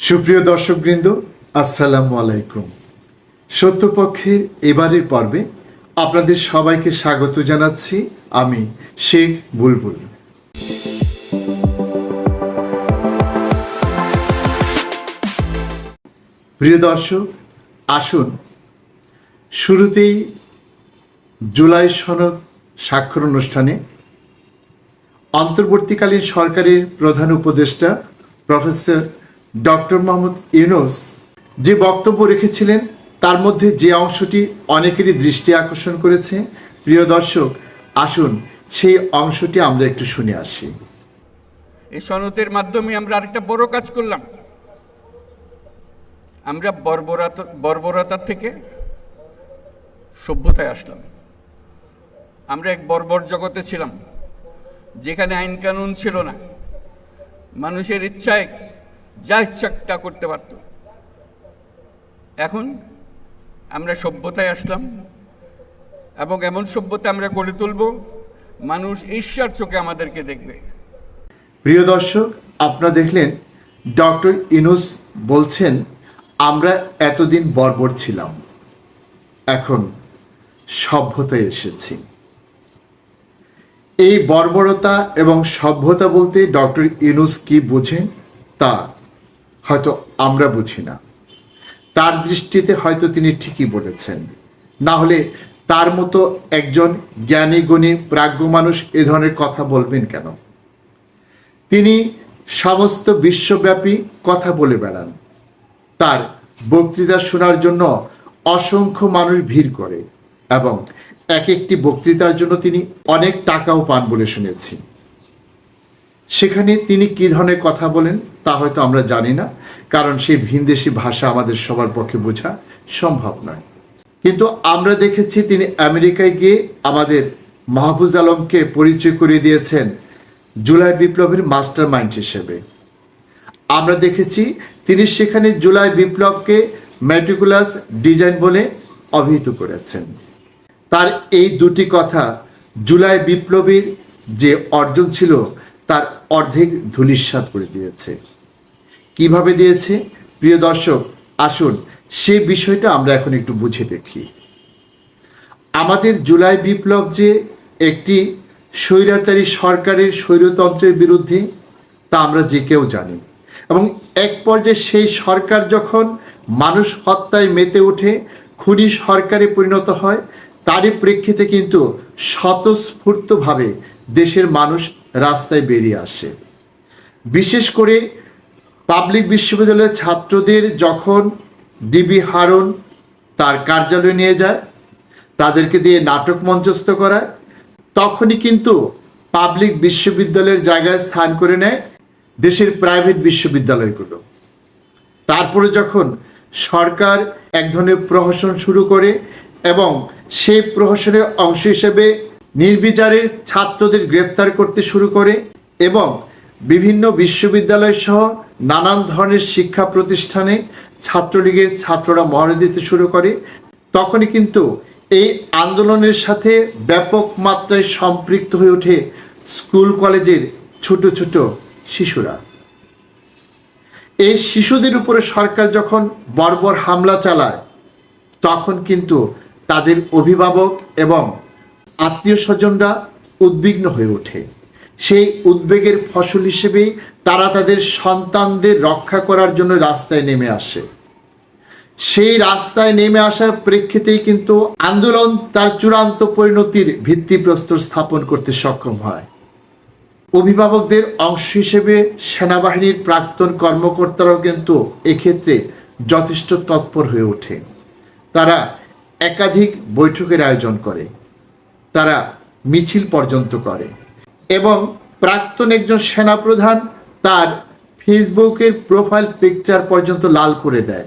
সুপ্রিয় দর্শকবৃন্দ, আসসালামু আলাইকুম। সত্যপক্ষের এবারের পর্বে আপনাদের সবাইকে স্বাগত জানাচ্ছি আমি শেখ বুলবুল। প্রিয় দর্শক, আসুন, শুরুতেই জুলাই সনদ স্বাক্ষর অনুষ্ঠানে অন্তর্বর্তীকালীন সরকারের প্রধান উপদেষ্টা প্রফেসর ডক্টর মোহাম্মদ ইউনুস যে বক্তব্য রেখেছিলেন, তার মধ্যে যে অংশটি অনেকেরই দৃষ্টি আকর্ষণ করেছে। প্রিয় দর্শক, আসুন সেই অংশটি আমরা একটু শুনে আসি। এই সনদের মাধ্যমে আমরা আরেকটা বড় কাজ করলাম। আমরা বর্বরত, বর্বরতার থেকে সভ্যতায় আসলাম। আমরা এক বর্বর জগতে ছিলাম, যেখানে আইন কানুন ছিল না। মানুষের ইচ্ছায় যা ইচ্ছা তা করতে পারত। এখন আমরা সভ্যতায় আসলাম এবং এমন সভ্যতা আমরা গড়ে তুলব, মানুষ ঈশ্বর চোখে আমাদেরকে দেখবে। প্রিয় দর্শক, আপনারা দেখলেন ডক্টর ইনুস বলছেন, আমরা এতদিন বর্বর ছিলাম, এখন সভ্যতায় এসেছি। এই বর্বরতা এবং সভ্যতা বলতে ডক্টর ইনুস কি বোঝেন তা হয়তো আমরা বুঝি না। তার দৃষ্টিতে হয়তো তিনি ঠিকই বলেছেন। না হলে তার মতো একজন জ্ঞানী, গুণী, প্রাজ্ঞ মানুষ এ ধরনের কথা বলবেন কেন? তিনি সমস্ত বিশ্বব্যাপী কথা বলে বেড়ান। তার বক্তৃতা শোনার জন্য অসংখ্য মানুষ ভিড় করে এবং এক একটি বক্তৃতার জন্য তিনি অনেক টাকাও পান বলে শুনেছি। সেখানে তিনি কি ধরনের কথা বলেন, তা হয়তো আমরা জানি না, কারণ সেই ভিনদেশি ভাষা আমাদের সবার পক্ষে বোঝা সম্ভব নয়। কিন্তু আমরা দেখেছি তিনি আমেরিকায় গিয়ে আমাদের মাহফুজ আলমকে পরিচয় করিয়ে দিয়েছেন জুলাই বিপ্লবের মাস্টার মাইন্ড হিসেবে। আমরা দেখেছি তিনি সেখানে জুলাই বিপ্লবকে ম্যাট্রিকুলাস ডিজাইন বলে অভিহিত করেছেন। তার এই দুটি কথা জুলাই বিপ্লবীর যে অর্জন ছিল তার অর্ধেক ধূলিসাৎ করে দিয়েছে। কীভাবে দিয়েছে? প্রিয় দর্শক, আসুন সে বিষয়টা আমরা এখন একটু বুঝে দেখি। আমাদের জুলাই বিপ্লব যে একটি স্বৈরাচারী সরকারের স্বৈরতন্ত্রের বিরুদ্ধে, তা আমরা যে কেউ জানি। এবং এক পর্যায়ে সেই সরকার যখন মানুষ হত্যায় মেতে ওঠে, খুনি সরকারে পরিণত হয়, তারই প্রেক্ষিতে কিন্তু স্বতঃস্ফূর্তভাবে দেশের মানুষ রাস্তায় বেরিয়ে আসে। বিশেষ করে পাবলিক বিশ্ববিদ্যালয়ের ছাত্রদের যখন ডিবি হারুন তার কার্যালয়ে নিয়ে যায়, তাদেরকে দিয়ে নাটক মঞ্চস্থ করায়, তখনই কিন্তু পাবলিক বিশ্ববিদ্যালয়ের জায়গায় স্থান করে নেয় দেশের প্রাইভেট বিশ্ববিদ্যালয়গুলো। তারপরে যখন সরকার এক ধরনের প্রহসন শুরু করে এবং সেই প্রহসনের অংশ হিসেবে নির্বিচারে ছাত্রদের গ্রেপ্তার করতে শুরু করে এবং বিভিন্ন বিশ্ববিদ্যালয় সহ নানান ধরনের শিক্ষা প্রতিষ্ঠানে ছাত্রলীগের ছাত্ররা মহড়া দিতে শুরু করে। তখনই কিন্তু এই আন্দোলনের সাথে ব্যাপক মাত্রায় সম্পৃক্ত হয়ে ওঠে স্কুল কলেজের ছোট ছোট শিশুরা। এই শিশুদের উপরে সরকার যখন বর্বর হামলা চালায়, তখন কিন্তু তাদের অভিভাবক এবং আত্মীয় স্বজনরা উদ্বিগ্ন হয়ে ওঠে। সেই উদ্বেগের ফসল হিসেবেই তারা তাদের সন্তানদের রক্ষা করার জন্য রাস্তায় নেমে আসে। সেই রাস্তায় নেমে আসার প্রেক্ষিতেই কিন্তু আন্দোলন তার চূড়ান্ত পরিণতির ভিত্তিপ্রস্তর স্থাপন করতে সক্ষম হয়। অভিভাবকদের অংশ হিসেবে সেনাবাহিনীর প্রাক্তন কর্মকর্তারাও কিন্তু এক্ষেত্রে যথেষ্ট তৎপর হয়ে ওঠে। তারা একাধিক বৈঠকের আয়োজন করে। তারা মিছিল পর্যন্ত করে। এবং প্রাক্তন একজন সেনাপ্রধান তার ফেসবুকের প্রোফাইল পিকচার পর্যন্ত লাল করে দেয়।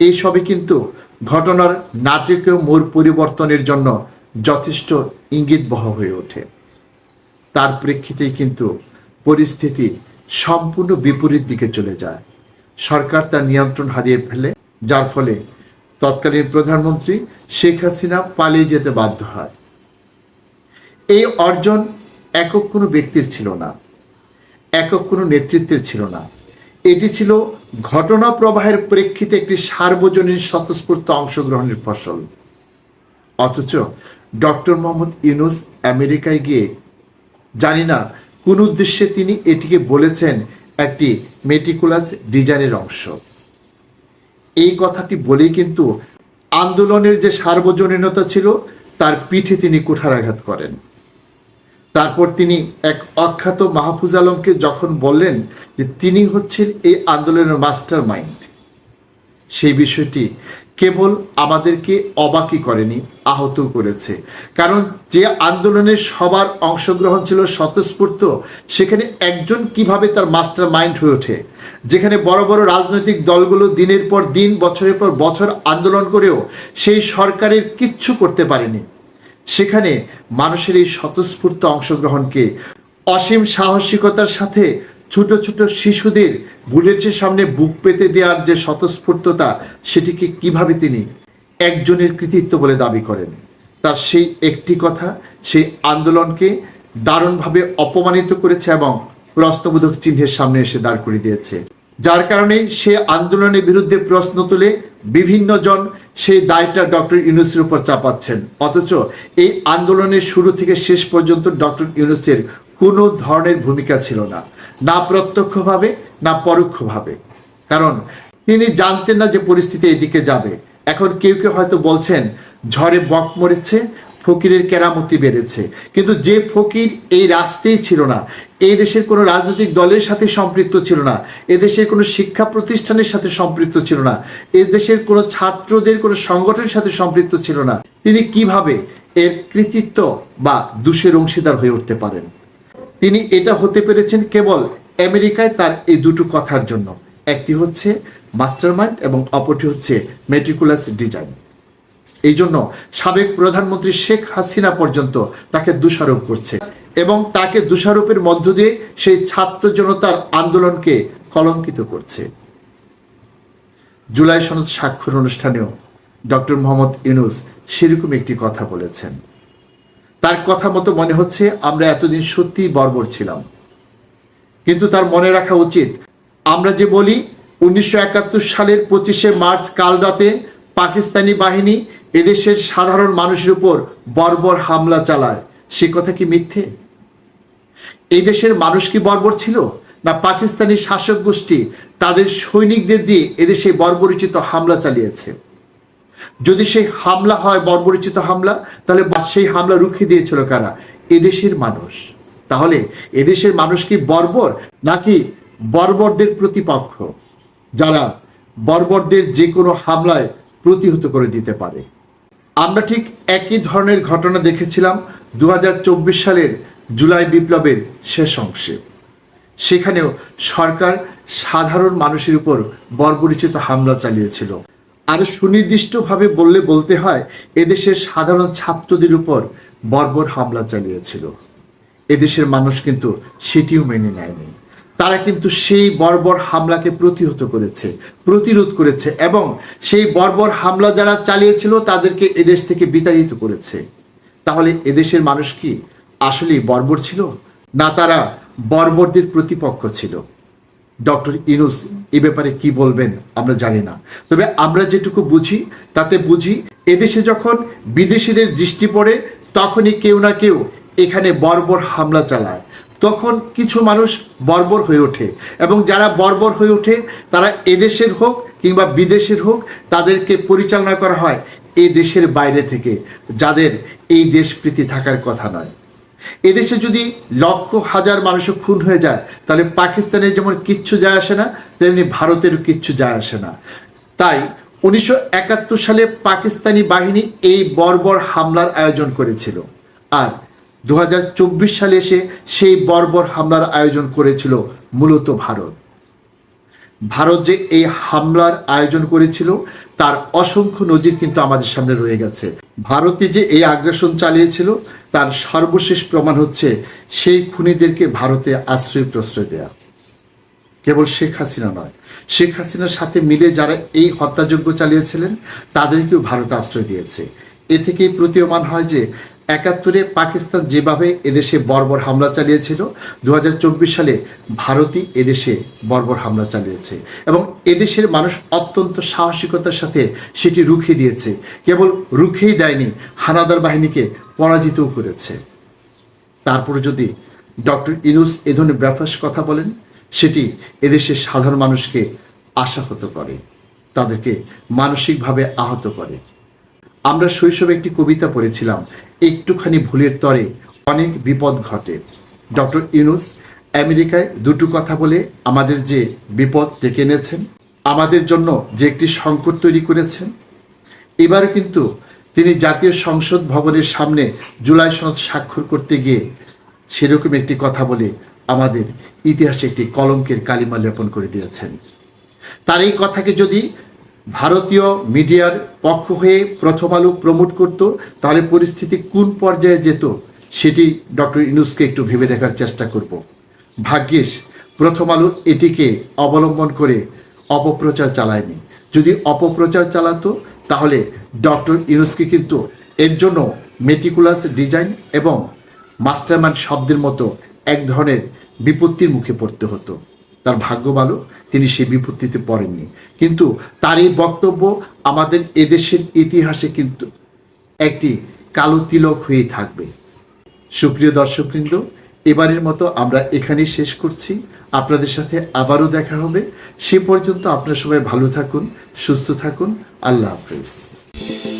এই সবই কিন্তু ঘটনার নাটকীয় মোড় পরিবর্তনের জন্য যথেষ্ট ইঙ্গিতবহ হয়ে ওঠে। তার প্রেক্ষিতেই কিন্তু পরিস্থিতি সম্পূর্ণ বিপরীত দিকে চলে যায়। সরকার তার নিয়ন্ত্রণ হারিয়ে ফেলে, যার ফলে তৎকালীন প্রধানমন্ত্রী শেখ হাসিনা পালিয়ে যেতে বাধ্য হয়। এই অর্জন একক কোনো ব্যক্তির ছিল না, একক কোনো নেতৃত্বের ছিল না। এটি ছিল ঘটনা প্রবাহের প্রেক্ষিতে একটি সার্বজনীন স্বতঃস্ফূর্ত অংশগ্রহণের ফসল। অথচ ডক্টর মোহাম্মদ ইউনুস আমেরিকায় গিয়ে, জানি না, কোন উদ্দেশ্যে তিনি এটিকে বলেছেন একটি মেটিকুলাস ডিজাইনের অংশ। এই কথাটি বলেই কিন্তু আন্দোলনের যে সার্বজনীনতা ছিল, তার পিঠে তিনি কুঠারাঘাত করেন। তারপর তিনি এক অখ্যাত মাহফুজ আলমকে যখন বললেন যে তিনি হচ্ছেন এই আন্দোলনের মাস্টার মাইন্ড সেই বিষয়টি কেবল আমাদেরকে অবাকই করেনি, আহত করেছে। কারণ যে আন্দোলনের সবার অংশগ্রহণ ছিল স্বতঃস্ফূর্ত, সেখানে একজন কীভাবে তার মাস্টার মাইন্ড হয়ে ওঠে? যেখানে বড় বড় রাজনৈতিক দলগুলো দিনের পর দিন, বছরের পর বছর আন্দোলন করেও সেই সরকারের কিচ্ছু করতে পারেনি। সেখানে মানুষের এই স্বতঃস্ফূর্ত অংশগ্রহণকে অসীম সাহসিকতার সাথে ছোট ছোট শিশুদের বুলেটের সামনে বুক পেতে দেওয়ার যে স্বতঃস্ফূর্ততা, সেটিকে কীভাবে তিনি একজনের কৃতিত্ব বলে দাবি করেন? তার সেই একটি কথা, সেই আন্দোলনকে দারুণভাবে অপমানিত করেছে এবং প্রশ্নবোধক চিহ্নের সামনে এসে দাঁড় করিয়ে দিয়েছে। যার কারণে সে আন্দোলনের বিরুদ্ধে প্রশ্ন তুলে বিভিন্ন জন সেই দায়টা ডক্টর ইউনুসের উপর চাপাচ্ছেন। অথচ এই আন্দোলনের শুরু থেকে শেষ পর্যন্ত ডক্টর ইউনুসের কোনো ধরনের ভূমিকা ছিল না। না প্রত্যক্ষভাবে, না পরোক্ষভাবে। কারণ তিনি জানতেন না যে পরিস্থিতি এদিকে যাবে। এখন কেউ কেউ হয়তো বলছেন, ঝড়ে বক মরেছে, ফকিরের কেরামতি বেড়েছে। কিন্তু যে ফকির এই রাষ্ট্রেই ছিল না এই দেশের কোনো রাজনৈতিক দলের সাথে সম্পৃক্ত ছিল না। এ দেশের কোনো শিক্ষা প্রতিষ্ঠানের সাথে সম্পৃক্ত ছিল না। এ দেশের কোনো ছাত্রদের, কোনো সংগঠনের সাথে সম্পৃক্ত ছিল না। তিনি কীভাবে এর কৃতিত্ব বা দোষের অংশীদার হয়ে উঠতে পারেন? তিনি এটা হতে পেরেছেন কেবল আমেরিকায় তার এই দুটো কথার জন্য। একটি হচ্ছে মাস্টারমাইন্ড এবং অপরটি হচ্ছে মেট্রিকুলাস ডিজাইন। এই জন্য সাবেক প্রধানমন্ত্রী শেখ হাসিনা পর্যন্ত তাকে দোষারোপ করছে। এবং তাকে দোষারোপের মধ্য দিয়ে সেই ছাত্র জনতার আন্দোলনকে কলঙ্কিত করছে। জুলাই সনদ স্বাক্ষর অনুষ্ঠানেও ডক্টর মোহাম্মদ ইউনুস সেরকম একটি কথা বলেছেন। তার কথা মতো মনে হচ্ছে আমরা এতদিন সত্যিই বর্বর ছিলাম। কিন্তু তার মনে রাখা উচিত, আমরা যে বলি, উনিশশো একাত্তর সালের পঁচিশে মার্চ কাল রাতে পাকিস্তানি বাহিনী এদেশের সাধারণ মানুষের উপর বর্বর হামলা চালায়, সে কথা কি মিথ্যে? এই দেশের মানুষ কি বর্বর ছিল? না পাকিস্তানি শাসক গোষ্ঠী তাদের সৈনিকদের দিয়ে এদেশে বর্বরিচিত হামলা চালিয়েছে? যদি সেই হামলা হয় বর্বরিচিত হামলা, তাহলে সেই হামলা রুখে দিয়েছিল কারা? এদেশের মানুষ। তাহলে এদেশের মানুষ কি বর্বর, নাকি বর্বরদের প্রতিপক্ষ, যারা বর্বরদের যে কোনো হামলায় প্রতিহত করে দিতে পারে? আমরা ঠিক একই ধরনের ঘটনা দেখেছিলাম দু হাজার চব্বিশ সালের জুলাই বিপ্লবের শেষ অংশে। সেখানেও সরকার সাধারণ মানুষের উপর বর্বরিচিত হামলা চালিয়েছিল। আরও সুনির্দিষ্টভাবে বললে বলতে হয়, এদেশের সাধারণ ছাত্রদের উপর বর্বর হামলা চালিয়েছিল। এদেশের মানুষ কিন্তু সেটিও মেনে নেয়নি। তারা কিন্তু সেই বর্বর হামলাকে প্রতিহত করেছে, প্রতিরোধ করেছে এবং সেই বর্বর হামলা যারা চালিয়েছিল তাদেরকে এদেশ থেকে বিতাড়িত করেছে। তাহলে এদেশের মানুষ কি আসলেই বর্বর ছিল? না, তারা বর্বরদের প্রতিপক্ষ ছিল। ডক্টর ইনুস, এ ব্যাপারে কি বলবেন আমরা জানি না। তবে আমরা যেটুকু বুঝি, তাতে বুঝি, এদেশে যখন বিদেশিদের দৃষ্টি পড়ে, তখনই কেউ না কেউ এখানে বর্বর হামলা চালায়। তখন কিছু মানুষ বর্বর হয়ে ওঠে এবং যারা বর্বর হয়ে ওঠে, তারা এদেশের হোক কিংবা বিদেশের হোক, তাদেরকে পরিচালনা করা হয় এই দেশের বাইরে থেকে, যাদের এই দেশপ্রীতি থাকার কথা নয়। এদেশে যদি লক্ষ হাজার মানুষ খুন হয়ে যায়, তাহলে পাকিস্তানের যেমন কিচ্ছু যায় আসে না, তেমনি ভারতেরও কিচ্ছু যায় আসে না। তাই উনিশশো একাত্তর সালে পাকিস্তানি বাহিনী এই বর্বর হামলার আয়োজন করেছিল। আর দু সালে এসে সেই বর্বর হামলার আয়োজন করেছিল মূলত ভারত। ভারত যে এই হামলার আয়োজন করেছিল, তার অসংখ্য নজির কিন্তু আমাদের সামনে রয়ে গেছে। ভারতে যে এই আগ্রাসন চালিয়েছিল তার সর্বশেষ প্রমাণ হচ্ছে সেই খুনিদেরকে ভারতে আশ্রয় প্রশ্রয় দেয়া। কেবল শেখ হাসিনা নয়। শেখ হাসিনার সাথে মিলে যারা এই হত্যাযজ্ঞ চালিয়েছিলেন, তাদেরকেও ভারত আশ্রয় দিয়েছে। এ থেকেই প্রতীয়মান হয় যে একাত্তরে পাকিস্তান যেভাবে এদেশে বর্বর হামলা চালিয়েছিল দু হাজার চব্বিশ সালে ভারতই এদেশে বর্বর হামলা চালিয়েছে এবং এদেশের মানুষ অত্যন্ত সাহসিকতার সাথে সেটি রুখে দিয়েছে। কেবল রুখেই দেয়নি, হানাদার বাহিনীকে পরাজিতও করেছে। তারপরে যদি ডক্টর ইনুস এ ধরনের ব্যাপার কথা বলেন, সেটি এদেশের সাধারণ মানুষকে আশাহত করে, তাদেরকে মানসিকভাবে আহত করে। আমরা শৈশবে একটি কবিতা পড়েছিলাম, একটুখানি ভুলের তরে অনেক বিপদ ঘটে। ডক্টর ইউনুস, আমেরিকায় দুটো কথা বলে আমাদের যে বিপদ ডেকে এনেছেন, আমাদের জন্য যে একটি সংকট তৈরি করেছেন। এবারও কিন্তু তিনি জাতীয় সংসদ ভবনের সামনে জুলাই সনদ স্বাক্ষর করতে গিয়ে সেরকম একটি কথা বলে আমাদের ইতিহাসে একটি কলঙ্কের কালিমা লেপন করে দিয়েছেন। তার এই কথাকে যদি ভারতীয় মিডিয়ার পক্ষ হয়ে প্রথম আলো প্রমোট করত, তাহলে পরিস্থিতি কোন পর্যায়ে যেত সেটি ডক্টর ইনুসকে একটু ভেবে দেখার চেষ্টা করব। ভাগ্যিস, প্রথম আলো এটিকে অবলম্বন করে অপপ্রচার চালায়নি। যদি অপপ্রচার চালাতো, তাহলে ডক্টর ইনুসকে কিন্তু এর জন্য মেটিকুলাস ডিজাইন এবং মাস্টারমাইন্ড শব্দের মতো এক ধরনের বিপত্তির মুখে পড়তে হতো। তার ভাগ্য ভালো, তিনি সেই বিপত্তিতে পড়েননি। কিন্তু তার এই বক্তব্য আমাদের এদেশের ইতিহাসে কিন্তু একটি কালো তিলক হয়েই থাকবে। সুপ্রিয় দর্শকবৃন্দ, এবারের মতো আমরা এখানেই শেষ করছি। আপনাদের সাথে আবারও দেখা হবে। সে পর্যন্ত আপনারা সবাই ভালো থাকুন, সুস্থ থাকুন। আল্লাহ হাফেজ।